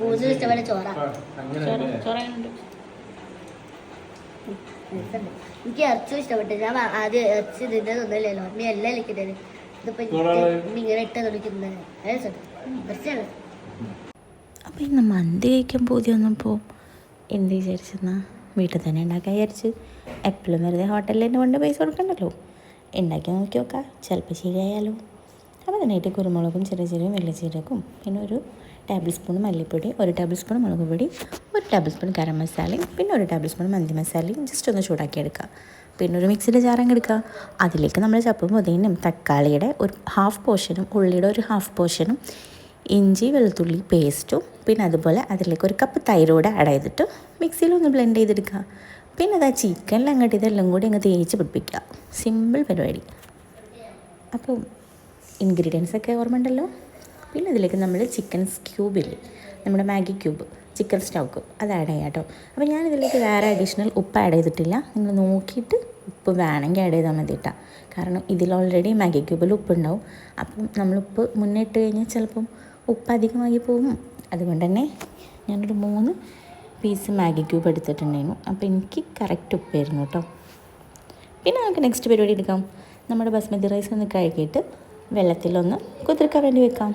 കൂടുതൽ ഇഷ്ടപ്പെട്ട ചോറ. ചോറയുണ്ട് എനിക്ക് ഇറച്ചി ഇഷ്ടപ്പെട്ടു. ഞാൻ ആദ്യം ഇറച്ചി തിന്നതൊന്നുമില്ലല്ലോ അമ്മ എല്ലാം ഇരിക്കുന്നത് ഇതിപ്പോ ഇങ്ങനെ ഇട്ട് തുണിക്കുന്നത് ഇറച്ചിയാണ്. അപ്പോൾ ഇന്ന് മന്തി കഴിക്കാൻ പൂതി വന്നപ്പോൾ എന്ത് വിചാരിച്ചെന്നാ? വീട്ടിൽ തന്നെ ഉണ്ടാക്കാൻ വിചാരിച്ച്. എപ്പോഴും വെറുതെ ഹോട്ടലിൽ തന്നെ കൊണ്ട് പൈസ കൊടുക്കണ്ടല്ലോ. ഉണ്ടാക്കി നോക്കി നോക്കാം. ചിലപ്പോൾ ശരിയായാലോ. അപ്പോൾ അതിനായിട്ട് കുരുമുളകും ചെറിയ ചെറിയ വലിയ ജീരകവും പിന്നെ ഒരു ടേബിൾ സ്പൂൺ മല്ലിപ്പൊടി ഒരു ടേബിൾ സ്പൂൺ മുളക് പൊടി ഒരു ടേബിൾ സ്പൂൺ ഗരം മസാലയും പിന്നെ ഒരു ടേബിൾ സ്പൂൺ മന്തി മസാലയും ജസ്റ്റ് ഒന്ന് ചൂടാക്കി എടുക്കുക പിന്നെ ഒരു മിക്സിയുടെ ജാറങ്ങ് എടുക്കുക. അതിലേക്ക് നമ്മൾ ചപ്പും പുതിനും തക്കാളിയുടെ ഒരു ഹാഫ് പോർഷനും ഉള്ളിയുടെ ഒരു ഹാഫ് പോർഷനും ഇഞ്ചി വെളുത്തുള്ളി പേസ്റ്റും പിന്നെ അതുപോലെ അതിലേക്ക് ഒരു കപ്പ് തൈരോട് ആഡ് ചെയ്തിട്ട് മിക്സിയിലൊന്ന് ബ്ലെൻഡ് ചെയ്തെടുക്കുക. പിന്നെ അത് ആ ചിക്കനിൽ അങ്ങോട്ട് ഇതെല്ലാം കൂടി അങ്ങ് തേച്ച് പിടിപ്പിക്കുക. സിമ്പിൾ പരിപാടി. അപ്പോൾ ഇൻഗ്രീഡിയൻസ് ഒക്കെ ഓർമ്മ ഉണ്ടല്ലോ പിന്നെ അതിലേക്ക് നമ്മൾ ചിക്കൻ ക്യൂബിൽ നമ്മുടെ മാഗി ക്യൂബ് ചിക്കൻ സ്റ്റോക്ക് അത് ആഡ് ചെയ്യാം കേട്ടോ. അപ്പോൾ ഞാൻ ഇതിലേക്ക് വേറെ അഡീഷണൽ ഉപ്പ് ആഡ് ചെയ്തിട്ടില്ല. നിങ്ങൾ നോക്കിയിട്ട് ഉപ്പ് വേണമെങ്കിൽ ആഡ് ചെയ്താൽ മതി കേട്ടോ. കാരണം ഇതിൽ ഓൾറെഡി മാഗി ക്യൂബിൽ ഉപ്പ് ഉണ്ടാവും അപ്പം നമ്മൾ ഉപ്പ് മുന്നേ ഇട്ട് കഴിഞ്ഞാൽ ചിലപ്പം ഉപ്പ് അധികമായി പോകും. അതുകൊണ്ട് തന്നെ ഞാനൊരു മൂന്ന് പീസ് മാഗി ക്യൂബ് എടുത്തിട്ടുണ്ടായിരുന്നു. അപ്പോൾ എനിക്ക് കറക്റ്റ് ഉപ്പായിരുന്നു കേട്ടോ. പിന്നെ നമുക്ക് നെക്സ്റ്റ് പരിപാടി എടുക്കാം. നമ്മുടെ ബസ്മതി റൈസ് ഒന്ന് കഴുകിയിട്ട് വെള്ളത്തിലൊന്ന് കുതിർക്കാൻ വേണ്ടി വെക്കാം.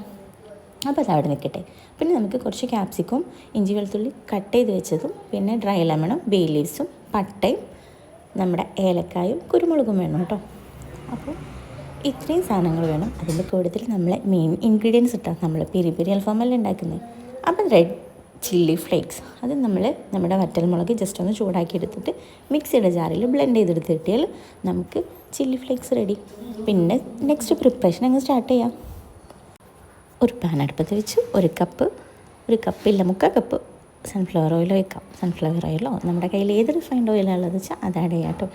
അപ്പോൾ അത് അവിടെ നിൽക്കട്ടെ. പിന്നെ നമുക്ക് കുറച്ച് ക്യാപ്സിക്കും ഇഞ്ചി വെളുത്തുള്ളി കട്ട് ചെയ്ത് വെച്ചതും പിന്നെ ഡ്രൈ ലെമണും ബേ ലീവ്സും പട്ടയും നമ്മുടെ ഏലക്കായും കുരുമുളകും വേണം കേട്ടോ. അപ്പോൾ ഇത്രയും സാധനങ്ങൾ വേണം. അതിന്റെ കൂടുതൽ നമ്മളെ മെയിൻ ഇൻഗ്രീഡിയൻസ് ഇട്ടാൽ നമ്മൾ പെരി പെരി അൽഫാമല്ല ഉണ്ടാക്കുന്നത് അപ്പം റെഡ് ചില്ലി ഫ്ലേക്സ്. അത് നമ്മൾ നമ്മുടെ വറ്റൽമുളക് ജസ്റ്റ് ഒന്ന് ചൂടാക്കി എടുത്തിട്ട് മിക്സിയുടെ ജാറിൽ ബ്ലെൻഡ് ചെയ്തെടുത്ത് കിട്ടിയാൽ നമുക്ക് ചില്ലി ഫ്ലേക്സ് റെഡി പിന്നെ നെക്സ്റ്റ് പ്രിപ്പറേഷൻ അങ്ങ് സ്റ്റാർട്ട് ചെയ്യാം. ഒരു പാൻ അടുപ്പത്ത് വെച്ച് ഒരു കപ്പ് ഒരു കപ്പില്ല മുക്കാൽ കപ്പ് സൺഫ്ലവർ ഓയിൽ വയ്ക്കാം സൺഫ്ലവർ ഓയിലോ നമ്മുടെ കയ്യിൽ ഏത് റിഫൈൻഡ് ഓയിലാണുള്ളത് വെച്ചാൽ അത് ആഡ് ചെയ്യാം കേട്ടോ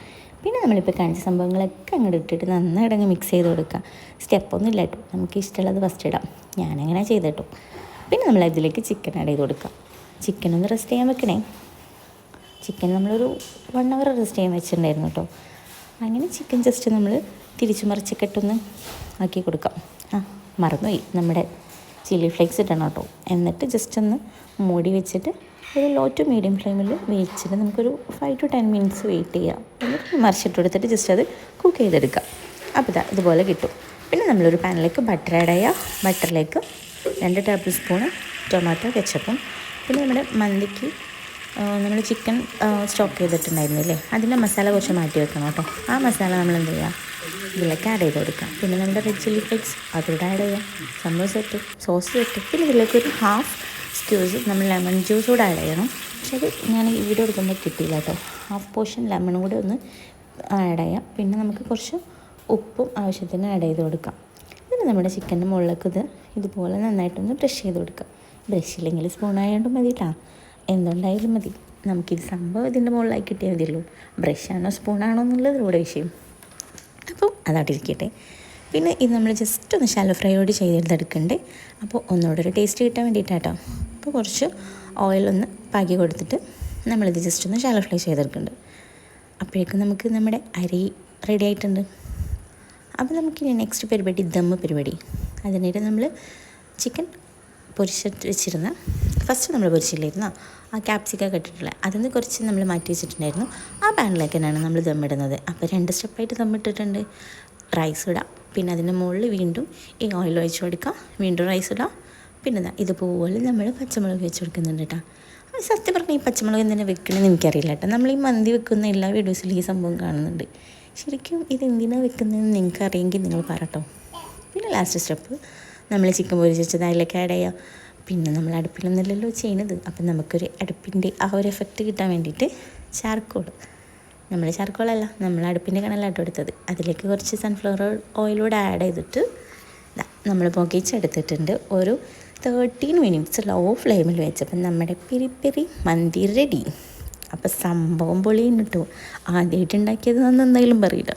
പിന്നെ നമ്മളിപ്പോൾ കാണിച്ച സംഭവങ്ങളൊക്കെ അങ്ങോട്ട് ഇട്ടിട്ട് നന്നായിട്ട് അങ്ങ് മിക്സ് ചെയ്ത് കൊടുക്കാം. സ്റ്റെപ്പൊന്നും ഇല്ല കേട്ടോ നമുക്ക് ഇഷ്ടമുള്ളത് ഫസ്റ്റ് ഇടാം. ഞാനങ്ങനെ ചെയ്തിട്ടോ. പിന്നെ നമ്മൾ ഇതിലേക്ക് ചിക്കൻ ആഡ് ചെയ്ത് കൊടുക്കാം. ചിക്കൻ ഒന്ന് റെസ്റ്റ് ചെയ്യാൻ വെക്കണേ. ചിക്കൻ നമ്മളൊരു വൺ അവർ റെസ്റ്റ് ചെയ്യാൻ വെച്ചിട്ടുണ്ടായിരുന്നു കേട്ടോ അങ്ങനെ ചിക്കൻ ജസ്റ്റ് നമ്മൾ തിരിച്ചു മറിച്ചക്കെട്ടൊന്ന് ആക്കി കൊടുക്കാം. ആ മറന്നുപോയി. നമ്മുടെ ചില്ലി ഫ്ലേക്സ് ഇടണം കേട്ടോ എന്നിട്ട് ജസ്റ്റ് ഒന്ന് മൂടി വെച്ചിട്ട് ഒരു ലോ ടു മീഡിയം ഫ്ലെയിമിൽ വേവിച്ചിട്ട് നമുക്കൊരു five to ten minutes wait ചെയ്യാം. എന്നിട്ട് മറിച്ചിട്ട് കൊടുത്തിട്ട് ജസ്റ്റ് അത് കുക്ക് ചെയ്തെടുക്കാം. അപ്പോൾ ഇതാ ഇതുപോലെ കിട്ടും. പിന്നെ നമ്മളൊരു പാനിലേക്ക് ബട്ടർ ആഡ് ചെയ്യുക ബട്ടറിലേക്ക് രണ്ട് ടേബിൾ സ്പൂൺ ടൊമാറ്റോ കെച്ചപ്പും പിന്നെ നമ്മുടെ മന്തിക്ക് നമ്മൾ ചിക്കൻ സ്റ്റോക്ക് ചെയ്തിട്ടുണ്ടായിരുന്നില്ലേ അതിന്റെ മസാല കുറച്ച് മാറ്റി വെക്കണം കേട്ടോ. ആ മസാല നമ്മൾ എന്ത് ചെയ്യുക ഇതിലേക്ക് ആഡ് ചെയ്ത് കൊടുക്കാം. പിന്നെ നമ്മുടെ റെഡ് ചില്ലി ഫ്ലേക്സ് അതിലൂടെ ആഡ് ചെയ്യാം. സംഭവം സെറ്റ് സോസ് സെറ്റ് പിന്നെ ഇതിലേക്ക് ഒരു ഹാഫ് സ്ക്യൂസ് നമ്മൾ ലെമൺ ജ്യൂസ് കൂടെ ആഡ് ചെയ്യണം. പക്ഷേ അത് ഞാൻ ഈ വീഡിയോ എടുക്കുമ്പോൾ കിട്ടിയില്ല കേട്ടോ. ഹാഫ് പോർഷൻ ലെമൺ കൂടെ ഒന്ന് ആഡ് ചെയ്യാം. പിന്നെ നമുക്ക് കുറച്ച് ഉപ്പും ആവശ്യത്തിന് ആഡ് ചെയ്ത് കൊടുക്കാം. പിന്നെ നമ്മുടെ ചിക്കന്റെ മുകളിലേക്ക് ഇത് ഇതുപോലെ നന്നായിട്ടൊന്ന് ബ്രഷ് ചെയ്ത് കൊടുക്കുക. ബ്രഷ് ഇല്ലെങ്കിൽ സ്പൂൺ ആയതുകൊണ്ട് മതി കേട്ടോ എന്തുണ്ടായാലും മതി. നമുക്കിത് സംഭവം ഇതിന്റെ മുകളിലായി കിട്ടിയാൽ മതിയല്ലോ. ബ്രഷാണോ സ്പൂണാണോ എന്നുള്ളത് ഇവിടെ വിഷയം. അപ്പോൾ അതവിടെ ഇരിക്കട്ടെ പിന്നെ ഇത് നമ്മൾ ജസ്റ്റ് ഒന്ന് ഷാലോ ഫ്രൈയോട് ചെയ്തെടുത്തെടുക്കണ്ടേ അപ്പോൾ ഒന്നുകൂടെ ഒരു ടേസ്റ്റ് കിട്ടാൻ വേണ്ടിയിട്ടാട്ടോ അപ്പോൾ കുറച്ച് ഓയിലൊന്ന് പാകി കൊടുത്തിട്ട് നമ്മളിത് ജസ്റ്റ് ഒന്ന് ഷാലോ ഫ്രൈ ചെയ്തെടുക്കുന്നുണ്ട്. അപ്പോഴേക്കും നമുക്ക് നമ്മുടെ അരി റെഡി ആയിട്ടുണ്ട്. അപ്പോൾ നമുക്കിനി നെക്സ്റ്റ് പരിപാടി ദമ്മ് പരിപാടി. അതിനിടെ നമ്മൾ ചിക്കൻ പൊരിച്ചിട്ട് വെച്ചിരുന്ന ഫസ്റ്റ് നമ്മൾ പൊരിച്ചില്ലായിരുന്നു? ആ ക്യാപ്സിക്ക കെട്ടിട്ടുള്ള അതിൽ കുറച്ച് നമ്മൾ മാറ്റി വെച്ചിട്ടുണ്ടായിരുന്നു. ആ പാനിലേക്ക് തന്നെയാണ് നമ്മൾ ദമ്മിടുന്നത് അപ്പോൾ രണ്ട് സ്റ്റെപ്പായിട്ട് ദമ്മിട്ടിട്ടുണ്ട് റൈസ് ഇടാം. പിന്നെ അതിന്റെ മുകളിൽ വീണ്ടും ഈ ഓയിൽ ഒഴിച്ച് കൊടുക്കാം. വീണ്ടും റൈസ് ഇടാം. പിന്നെ ഇതുപോലെ നമ്മൾ പച്ചമുളക് വെച്ച് കൊടുക്കുന്നുണ്ട് കേട്ടോ. സത്യം പറഞ്ഞാൽ ഈ പച്ചമുളക് എന്തിനാണ് വെക്കണമെന്ന് എനിക്കറിയില്ല കേട്ടോ. നമ്മൾ ഈ മന്തി വെക്കുന്ന എല്ലാ വീഡിയോസിലും ഈ സംഭവം കാണുന്നുണ്ട്. ശരിക്കും ഇത് എന്തിനാണ് വെക്കുന്നതെന്ന് നിങ്ങൾക്ക് അറിയെങ്കിൽ നിങ്ങൾ പറട്ടോ പിന്നെ ലാസ്റ്റ് സ്റ്റെപ്പ് നമ്മൾ ചിക്കൻ പൊരിച്ചത് അതിലേക്ക് ആഡ് ചെയ്യാം. പിന്നെ നമ്മൾ അടുപ്പിലൊന്നുമല്ലല്ലോ ചെയ്യുന്നത് അപ്പം നമുക്കൊരു അടുപ്പിന്റെ ആ ഒരു എഫക്റ്റ് കിട്ടാൻ വേണ്ടിയിട്ട് ചാർക്കോൾ നമ്മൾ ചാർക്കോളല്ല നമ്മൾ അടുപ്പിന്റെ കണലാട്ടോ എടുത്തത്. അതിലേക്ക് കുറച്ച് സൺഫ്ലവർ ഓയിലൂടെ ആഡ് ചെയ്തിട്ട് നമ്മൾ പുകയിച്ചെടുത്തിട്ടുണ്ട് ഒരു തേർട്ടീൻ മിനിറ്റ്സ് ലോ ഫ്ലെയിമിൽ വെച്ചപ്പം നമ്മുടെ പെരി മന്തി റെഡി അപ്പോൾ സംഭവം പൊളിയും കിട്ടും ആദ്യമായിട്ട് ഉണ്ടാക്കിയത് എന്തെങ്കിലും പറയില്ല.